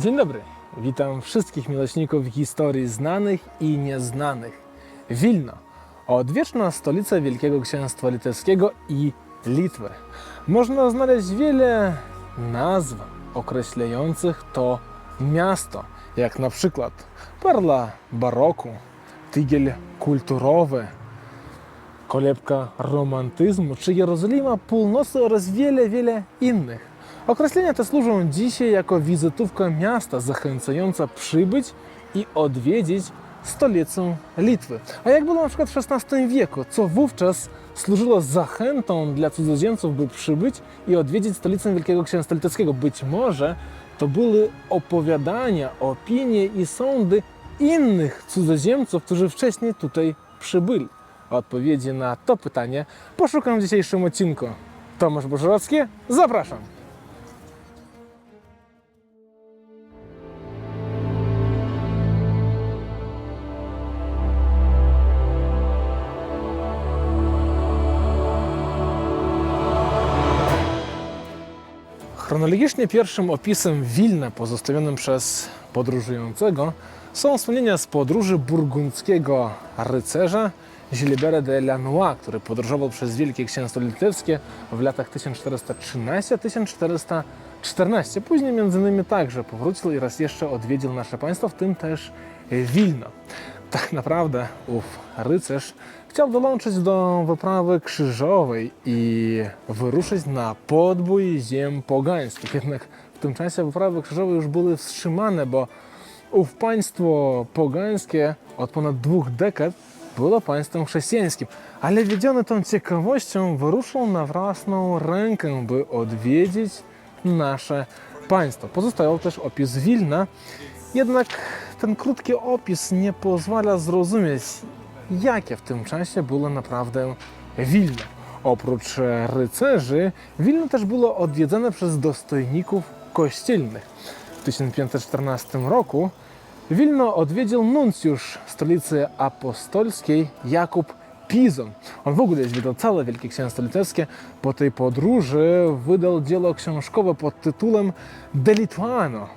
Dzień dobry, witam wszystkich miłośników historii znanych i nieznanych. Wilno, odwieczna stolica Wielkiego Księstwa Litewskiego i Litwy. Można znaleźć wiele nazw określających to miasto, jak na przykład perla baroku, tygiel kulturowy, kolebka romantyzmu czy Jerozolima Północy oraz wiele, wiele innych. Określenia te służą dzisiaj jako wizytówka miasta zachęcająca przybyć i odwiedzić stolicę Litwy. A jak było na przykład w XVI wieku, co wówczas służyło zachętą dla cudzoziemców, by przybyć i odwiedzić stolicę Wielkiego Księstwa Litewskiego? Być może to były opowiadania, opinie i sądy innych cudzoziemców, którzy wcześniej tutaj przybyli. Odpowiedzi na to pytanie poszukam w dzisiejszym odcinku. Tomasz Bożorowski, zapraszam! Chronologicznie pierwszym opisem Wilna pozostawionym przez podróżującego są wspomnienia z podróży burgundzkiego rycerza Gilbert de Lanois, który podróżował przez Wielkie Księstwo Litewskie w latach 1413-1414. Później między innymi także powrócił i raz jeszcze odwiedził nasze państwo, w tym też Wilno. Tak naprawdę ów rycerz chciał dołączyć do wyprawy krzyżowej i wyruszyć na podbój ziem pogańskich. Jednak w tym czasie wyprawy krzyżowe już były wstrzymane, bo ów państwo pogańskie od ponad dwóch dekad było państwem chrześcijańskim. Ale wiedziony tą ciekawością wyruszył na własną rękę, by odwiedzić nasze państwo. Pozostawał też opis Wilna, jednak ten krótki opis nie pozwala zrozumieć, jakie w tym czasie było naprawdę Wilno. Oprócz rycerzy, Wilno też było odwiedzane przez dostojników kościelnych. W 1514 roku Wilno odwiedził nuncjusz stolicy apostolskiej Jakub Pizon. On w ogóle zwiedził całe Wielkie Księstwo Litewskie. Po tej podróży wydał dzieło książkowe pod tytułem De Lituano.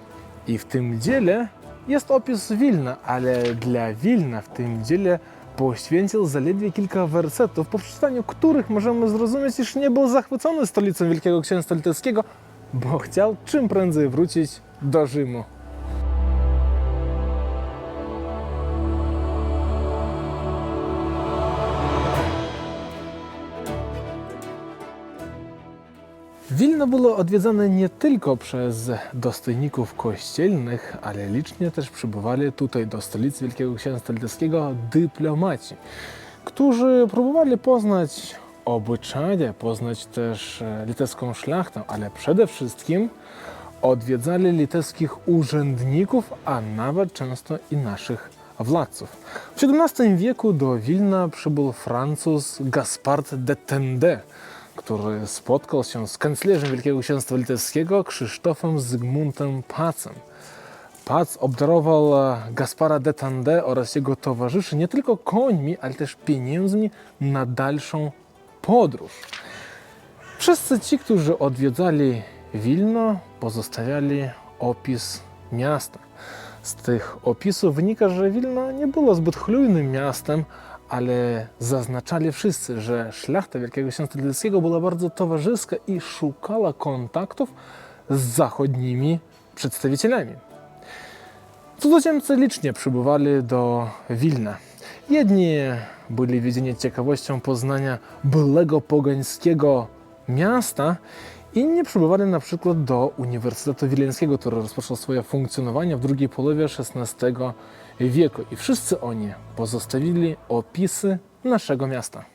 I w tym dziele jest opis Wilna, ale dla Wilna w tym dziele poświęcił zaledwie kilka wersetów, po przeczytaniu których możemy zrozumieć, iż nie był zachwycony stolicą Wielkiego Księstwa Litewskiego, bo chciał czym prędzej wrócić do Rzymu. Wilno było odwiedzane nie tylko przez dostojników kościelnych, ale licznie też przybywali tutaj do stolicy Wielkiego Księstwa Litewskiego dyplomaci, którzy próbowali poznać obyczaje, poznać też e, litewską szlachtę, ale przede wszystkim odwiedzali litewskich urzędników, a nawet często i naszych władców. W XVII wieku do Wilna przybył Francuz Gaspard de Tende, który spotkał się z kanclerzem Wielkiego Księstwa Litewskiego Krzysztofem Zygmuntem Pacem. Pac obdarował e, Gaspara de Tende oraz jego towarzyszy nie tylko końmi, ale też pieniędzmi na dalszą podróż. Wszyscy ci, którzy odwiedzali Wilno, pozostawiali opis miasta. Z tych opisów wynika, że Wilno nie było zbyt chlujnym miastem, ale zaznaczali wszyscy, że szlachta Wielkiego Księstwa Litewskiego była bardzo towarzyska i szukała kontaktów z zachodnimi przedstawicielami. Cudzoziemcy licznie przybywali do Wilna. Jedni byli widziani ciekawością poznania byłego pogańskiego miasta, inni przybywali na przykład do Uniwersytetu Wileńskiego, który rozpoczął swoje funkcjonowanie w drugiej połowie XVI wieku. I wszyscy oni pozostawili opisy naszego miasta.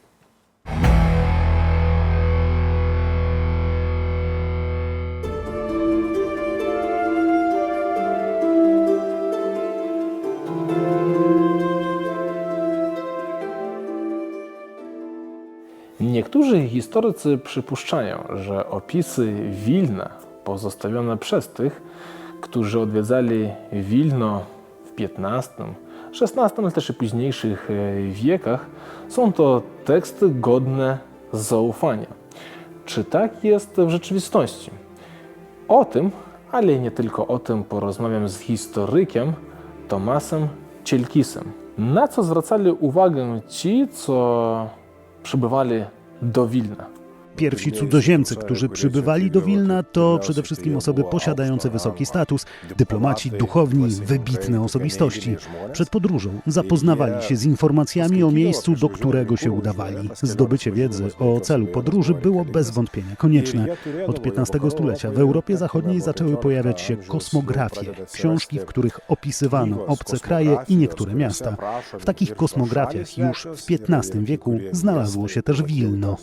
Niektórzy historycy przypuszczają, że opisy Wilna pozostawione przez tych, którzy odwiedzali Wilno XV, XVI, ale też i późniejszych e, wiekach, są to teksty godne zaufania. Czy tak jest w rzeczywistości? O tym ale nie tylko o tym porozmawiam z historykiem Tomasem Cielkisem. Na co zwracali uwagę ci, co przybywali do Wilna? Pierwsi cudzoziemcy, którzy przybywali do Wilna, to przede wszystkim osoby posiadające wysoki status, dyplomaci, duchowni, wybitne osobistości. Przed podróżą zapoznawali się z informacjami o miejscu, do którego się udawali. Zdobycie wiedzy o celu podróży było bez wątpienia konieczne. Od XV stulecia w Europie Zachodniej zaczęły pojawiać się kosmografie, książki, w których opisywano obce kraje i niektóre miasta. W takich kosmografiach już w XV wieku znalazło się też Wilno.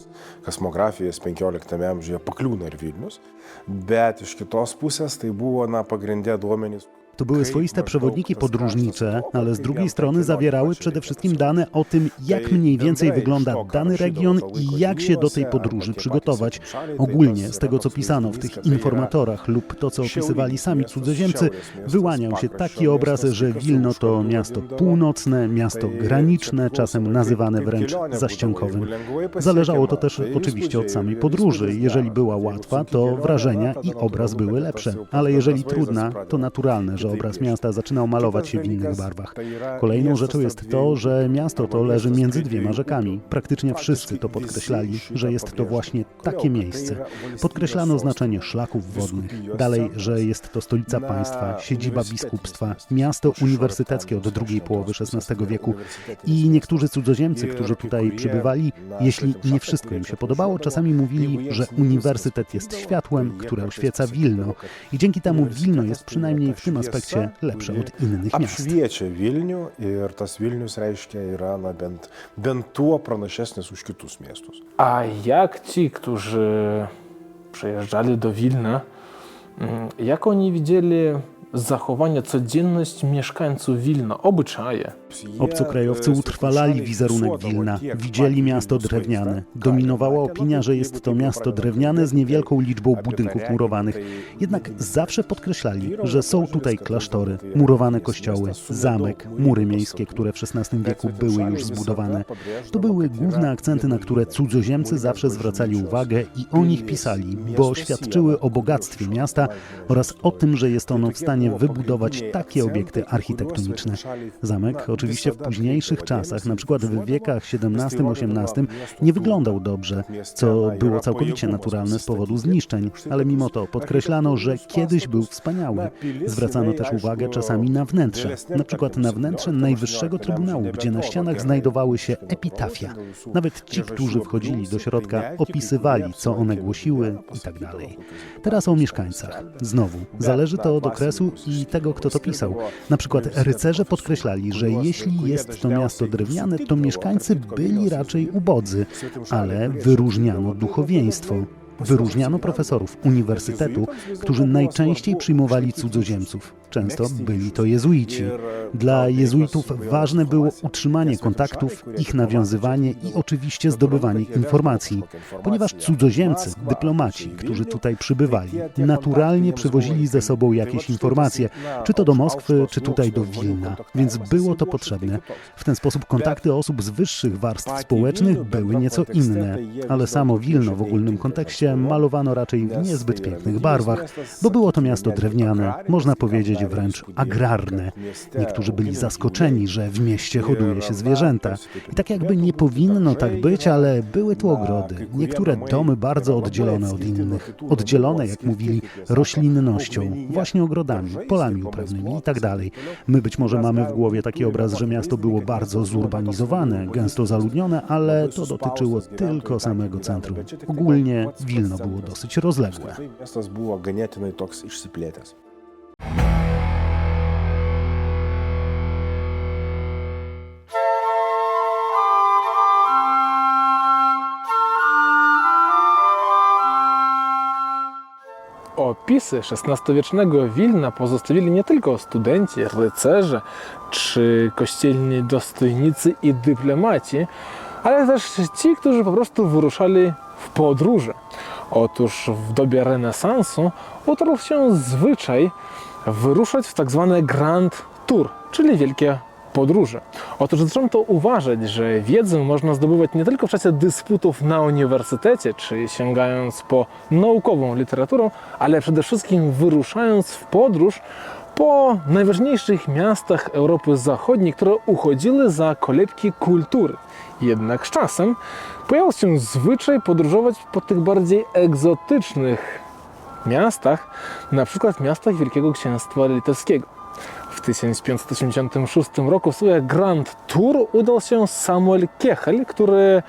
Kosmografijos 15 amžiuje pakliūna ir Vilnius, bet iš kitos pusės tai buvo na pagrindė duomenys. To były swoiste przewodniki podróżnicze, ale z drugiej strony zawierały przede wszystkim dane o tym, jak mniej więcej wygląda dany region i jak się do tej podróży przygotować. Ogólnie z tego, co pisano w tych informatorach lub to, co opisywali sami cudzoziemcy, wyłaniał się taki obraz, że Wilno to miasto północne, miasto graniczne, czasem nazywane wręcz zaściankowym. Zależało to też oczywiście od samej podróży. Jeżeli była łatwa, to wrażenia i obraz były lepsze, ale jeżeli trudna, to naturalne, że obraz miasta zaczynał malować się w innych barwach. Kolejną rzeczą jest to, że miasto to leży między dwiema rzekami. Praktycznie wszyscy to podkreślali, że jest to właśnie takie miejsce. Podkreślano znaczenie szlaków wodnych. Dalej, że jest to stolica państwa, siedziba biskupstwa, miasto uniwersyteckie od drugiej połowy XVI wieku. I niektórzy cudzoziemcy, którzy tutaj przybywali, jeśli nie wszystko im się podobało, czasami mówili, że uniwersytet jest światłem, które oświeca Wilno. I dzięki temu Wilno jest przynajmniej w tym aspekcie lepsze od innych miast. Apšviečia Vilnių ir tas Vilnius reiškia yra na, bent, bent tuo pranašesnis už kitus miestus. A jak ci, którzy przyjeżdżali do Wilna, mm, jak oni widzieli zachowanie, codzienność mieszkańców Wilna, obyczaje? Obcokrajowcy utrwalali wizerunek Wilna, widzieli miasto drewniane. Dominowała opinia, że jest to miasto drewniane z niewielką liczbą budynków murowanych. Jednak zawsze podkreślali, że są tutaj klasztory, murowane kościoły, zamek, mury miejskie, które w XVI wieku były już zbudowane. To były główne akcenty, na które cudzoziemcy zawsze zwracali uwagę i o nich pisali, bo świadczyły o bogactwie miasta oraz o tym, że jest ono w stanie wybudować takie obiekty architektoniczne. Zamek oczywiście w późniejszych czasach, na przykład w wiekach XVII-XVIII, nie wyglądał dobrze, co było całkowicie naturalne z powodu zniszczeń, ale mimo to podkreślano, że kiedyś był wspaniały. Zwracano też uwagę czasami na wnętrze, na przykład na wnętrze Najwyższego Trybunału, gdzie na ścianach znajdowały się epitafia. Nawet ci, którzy wchodzili do środka, opisywali, co one głosiły i tak dalej. Teraz o mieszkańcach. Znowu, zależy to od okresu i tego, kto to pisał. Na przykład rycerze podkreślali, że jeśli jest to miasto drewniane, to mieszkańcy byli raczej ubodzy, ale wyróżniano duchowieństwo. Wyróżniano profesorów uniwersytetu, którzy najczęściej przyjmowali cudzoziemców. Często byli to jezuici. Dla jezuitów ważne było utrzymanie kontaktów, ich nawiązywanie i oczywiście zdobywanie informacji, ponieważ cudzoziemcy, dyplomaci, którzy tutaj przybywali, naturalnie przywozili ze sobą jakieś informacje, czy to do Moskwy, czy tutaj do Wilna, więc było to potrzebne. W ten sposób kontakty osób z wyższych warstw społecznych były nieco inne, ale samo Wilno w ogólnym kontekście malowano raczej w niezbyt pięknych barwach, bo było to miasto drewniane, można powiedzieć wręcz agrarne. Niektórzy byli zaskoczeni, że w mieście hoduje się zwierzęta. I tak jakby nie powinno tak być, ale były tu ogrody. Niektóre domy bardzo oddzielone od innych. Oddzielone, jak mówili, roślinnością, właśnie ogrodami, polami uprawnymi i tak dalej. My być może mamy w głowie taki obraz, że miasto było bardzo zurbanizowane, gęsto zaludnione, ale to dotyczyło tylko samego centrum. Ogólnie Wilno było dosyć rozległe. Opisy XVI-wiecznego Wilna pozostawili nie tylko studenci, rycerze czy kościelni dostojnicy i dyplomaci, ale też ci, którzy po prostu wyruszali w podróże. Otóż w dobie renesansu utarł się zwyczaj wyruszać w tak zwane Grand Tour, czyli wielkie podróży. Otóż zaczęto uważać, że wiedzę można zdobywać nie tylko w czasie dysputów na uniwersytecie, czy sięgając po naukową literaturę, ale przede wszystkim wyruszając w podróż po najważniejszych miastach Europy Zachodniej, które uchodziły za kolebki kultury. Jednak z czasem pojawił się zwyczaj podróżować po tych bardziej egzotycznych miastach, na przykład miastach Wielkiego Księstwa Litewskiego. W 1586 roku w swoje Grand Tour udał się Samuel Kiechel, który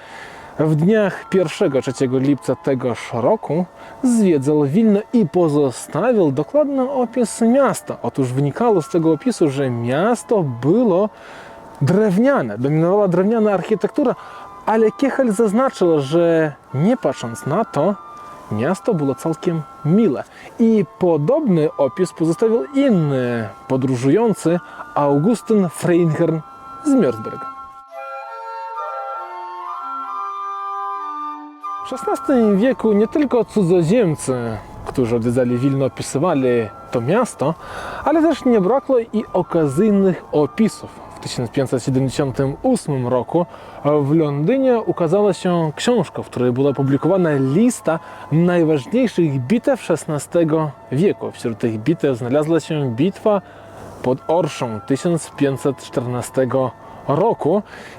w dniach 1-3 lipca tegoż roku zwiedzał Wilno i pozostawił dokładny opis miasta. Otóż wynikało z tego opisu, że miasto było drewniane, dominowała drewniana architektura, ale Kiechel zaznaczył, że nie patrząc na to, miasto było całkiem mile. I podobny opis pozostawił inny podróżujący Augustyn Freinhern z Mjörsberg. W XVI wieku nie tylko cudzoziemcy, którzy odwiedzali Wilno, opisywali to miasto, ale też nie brakło i okazyjnych opisów. W 1578 roku w Londynie ukazała się książka, w której była opublikowana lista najważniejszych bitew XVI wieku. Wśród tych bitew znalazła się bitwa pod Orszą 1514 roku.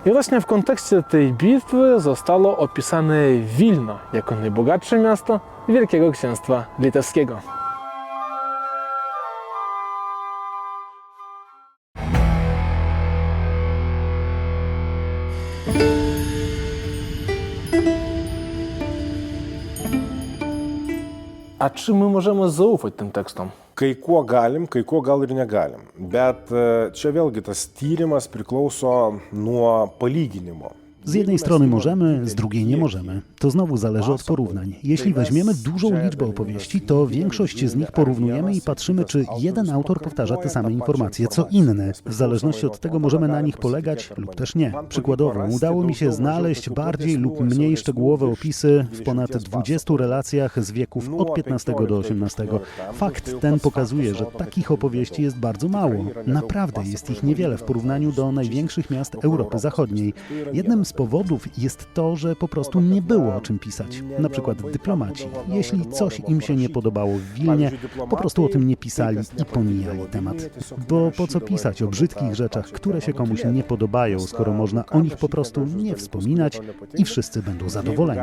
I właśnie w kontekście tej bitwy zostało opisane Wilno jako najbogatsze miasto Wielkiego Księstwa Litewskiego. A czy my możemy zaufać tym tekstom? Kai kuo galim, kai kuo gal ir negalim. Bet e, čia vėlgi tas tyrimas priklauso nuo palyginimo. Z jednej strony możemy, z drugiej nie możemy. To znowu zależy od porównań. Jeśli weźmiemy dużą liczbę opowieści, to większość z nich porównujemy i patrzymy, czy jeden autor powtarza te same informacje, co inny. W zależności od tego możemy na nich polegać lub też nie. Przykładowo, udało mi się znaleźć bardziej lub mniej szczegółowe opisy w ponad 20 relacjach z wieków od XV do XVIII. Fakt ten pokazuje, że takich opowieści jest bardzo mało. Naprawdę jest ich niewiele w porównaniu do największych miast Europy Zachodniej. Jednym z powodów jest to, że po prostu nie było o czym pisać. Na przykład dyplomaci. Jeśli coś im się nie podobało w Wilnie, po prostu o tym nie pisali i pomijali temat. Bo po co pisać o brzydkich rzeczach, które się komuś nie podobają, skoro można o nich po prostu nie wspominać i wszyscy będą zadowoleni.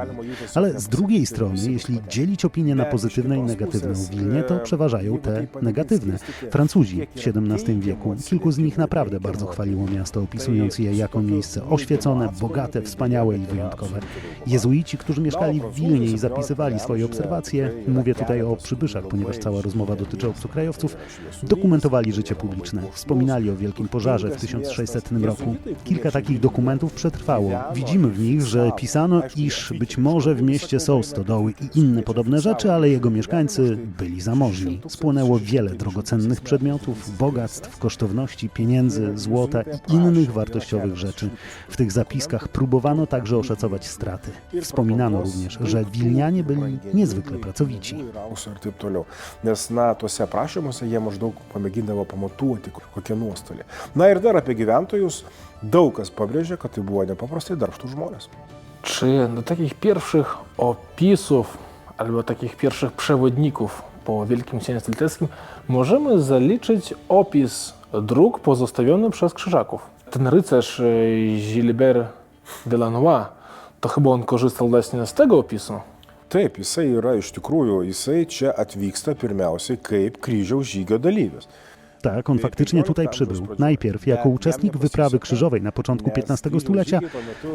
Ale z drugiej strony, jeśli dzielić opinie na pozytywne i negatywne o Wilnie, to przeważają te negatywne. Francuzi w XVII wieku, kilku z nich naprawdę bardzo chwaliło miasto, opisując je jako miejsce oświecone, bogate, wspaniałe i wyjątkowe. Jezuici, którzy mieszkali w Wilnie i zapisywali swoje obserwacje, mówię tutaj o przybyszach, ponieważ cała rozmowa dotyczy obcokrajowców, dokumentowali życie publiczne. Wspominali o wielkim pożarze w 1600 roku. Kilka takich dokumentów przetrwało. Widzimy w nich, że pisano, iż być może w mieście są stodoły i inne podobne rzeczy, ale jego mieszkańcy byli zamożni. Spłonęło wiele drogocennych przedmiotów, bogactw, kosztowności, pieniędzy, złota i innych wartościowych rzeczy. W tych zapiskach próbowano także oszacować straty. Wspominano również, że Wilnianie byli niezwykle pracowici. Nes, na, tuose aprašymuose jie maždaug pamėgindavo pamatuoti, kokie nuostoliai. Na ir dar apie gyventojus daug kas pabrėžia, kad tai buvo nepaprastai darbštų žmonės. Czy do takich pierwszych opisów albo takich pierwszych przewodników po Wielkim Księstwie Litewskim możemy zaliczyć opis dróg pozostawiony przez krzyżaków? Ten rycerz e, Gilbert Delanois, to chyba on korzystał właśnie z tego opisu? Taip, jisai yra iš tikrųjų, jisai čia atvyksta pirmiausiai kaip kryžiaus žygio dalyvis. Tak, on faktycznie tutaj przybył. Najpierw jako uczestnik wyprawy krzyżowej na początku XV stulecia,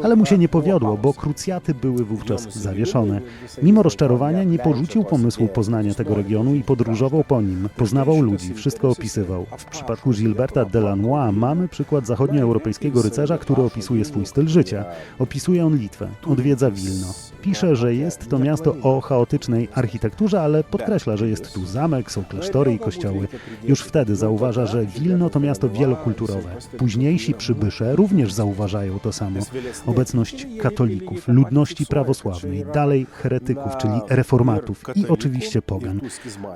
ale mu się nie powiodło, bo krucjaty były wówczas zawieszone. Mimo rozczarowania nie porzucił pomysłu poznania tego regionu i podróżował po nim. Poznawał ludzi, wszystko opisywał. W przypadku Gilberta Delanois mamy przykład zachodnioeuropejskiego rycerza, który opisuje swój styl życia. Opisuje on Litwę, odwiedza Wilno. Pisze, że jest to miasto o chaotycznej architekturze, ale podkreśla, że jest tu zamek, są klasztory i kościoły. Już wtedy zauważył, zauważa, że Wilno to miasto wielokulturowe. Późniejsi przybysze również zauważają to samo. Obecność katolików, ludności prawosławnej, dalej heretyków, czyli reformatów i oczywiście pogan.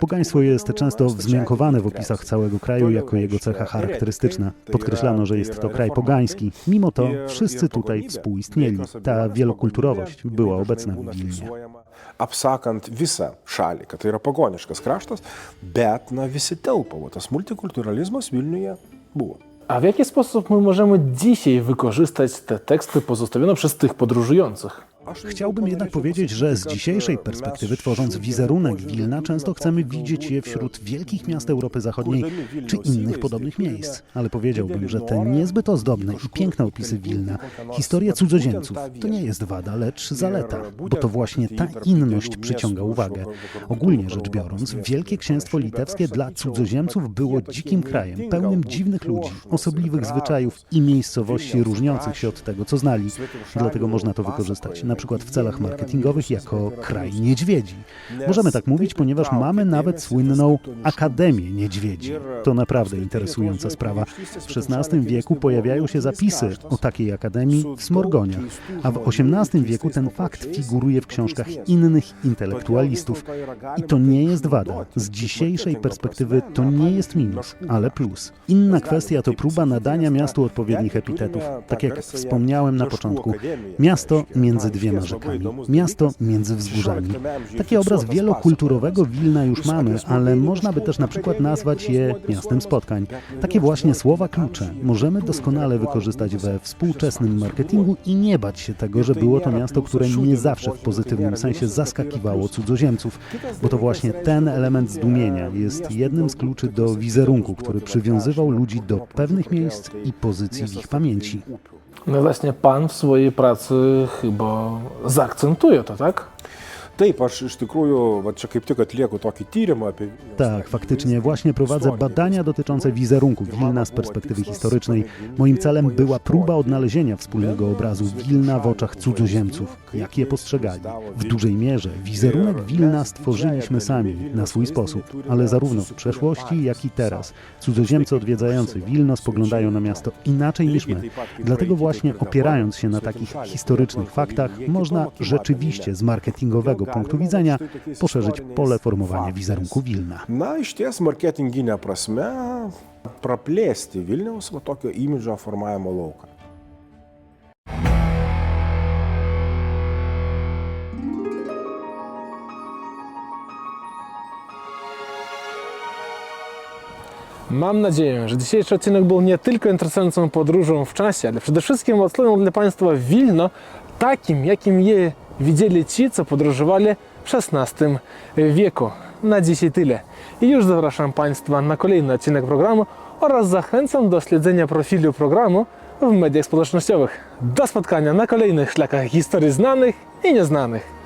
Pogaństwo jest często wzmiankowane w opisach całego kraju jako jego cecha charakterystyczna. Podkreślano, że jest to kraj pogański. Mimo to wszyscy tutaj współistnieli. Ta wielokulturowość była obecna w Wilnie. Apsakant visą šalį, kad tai yra pagoniškas kraštas, bet na visi telpa, o tas multikulturalizmas Vilniuje buvo. A w jaki sposób my możemy dzisiaj wykorzystać te teksty pozostawione przez tych podróżujących? Chciałbym jednak powiedzieć, że z dzisiejszej perspektywy, tworząc wizerunek Wilna, często chcemy widzieć je wśród wielkich miast Europy Zachodniej czy innych podobnych miejsc. Ale powiedziałbym, że te niezbyt ozdobne i piękne opisy Wilna, historie cudzoziemców, to nie jest wada, lecz zaleta, bo to właśnie ta inność przyciąga uwagę. Ogólnie rzecz biorąc, Wielkie Księstwo Litewskie dla cudzoziemców było dzikim krajem, pełnym dziwnych ludzi, osobliwych zwyczajów i miejscowości różniących się od tego, co znali. Dlatego można to wykorzystać, na przykład w celach marketingowych jako kraj niedźwiedzi. Możemy tak mówić, ponieważ mamy nawet słynną Akademię Niedźwiedzi. To naprawdę interesująca sprawa. W XVI wieku pojawiają się zapisy o takiej akademii w Smorgoniach, a w XVIII wieku ten fakt figuruje w książkach innych intelektualistów. I to nie jest wada. Z dzisiejszej perspektywy to nie jest minus, ale plus. Inna kwestia to próba nadania miastu odpowiednich epitetów. Tak jak wspomniałem na początku, miasto między dwiema rzekami, miasto między wzgórzami. Taki obraz wielokulturowego Wilna już mamy, ale można by też na przykład nazwać je miastem spotkań. Takie właśnie słowa klucze możemy doskonale wykorzystać we współczesnym marketingu i nie bać się tego, że było to miasto, które nie zawsze w pozytywnym sensie zaskakiwało cudzoziemców, bo to właśnie ten element zdumienia jest jednym z kluczy do wizerunku, który przywiązywał ludzi do pewnych miejsc i pozycji w ich pamięci. No właśnie pan w swojej pracy chyba zaakcentuje to, tak? Taip, aš iš tikrųjų, va čia kaip tik atlieku tokį tyrimą apie... Tak, faktycznie właśnie prowadzę badania dotyczące wizerunku Wilna z perspektywy historycznej. Moim celem była próba odnalezienia wspólnego obrazu Wilna w oczach cudzoziemców, jak je postrzegali. W dużej mierze wizerunek Wilna stworzyliśmy sami, na swój sposób, ale zarówno w przeszłości, jak i teraz. Cudzoziemcy odwiedzający Wilno spoglądają na miasto inaczej niż my. Dlatego właśnie opierając się na takich historycznych faktach, można rzeczywiście z marketingowego punktu widzenia poszerzyć pole formowania wizerunku Wilna. Na, iš ties marketinginė prasme praplėsti Vilniaus va tokio imidžo formavimo lauką. Mam nadzieję, że dzisiejszy odcinek był nie tylko interesującą podróżą w czasie, ale przede wszystkim odsłoną dla Państwa Wilno takim, jakim je widzieli ci, co podróżowali w XVI wieku. Na dzisiaj tyle. I już zapraszam Państwa na kolejny odcinek programu oraz zachęcam do śledzenia profilu programu w mediach społecznościowych. Do spotkania na kolejnych szlakach historii znanych i nieznanych.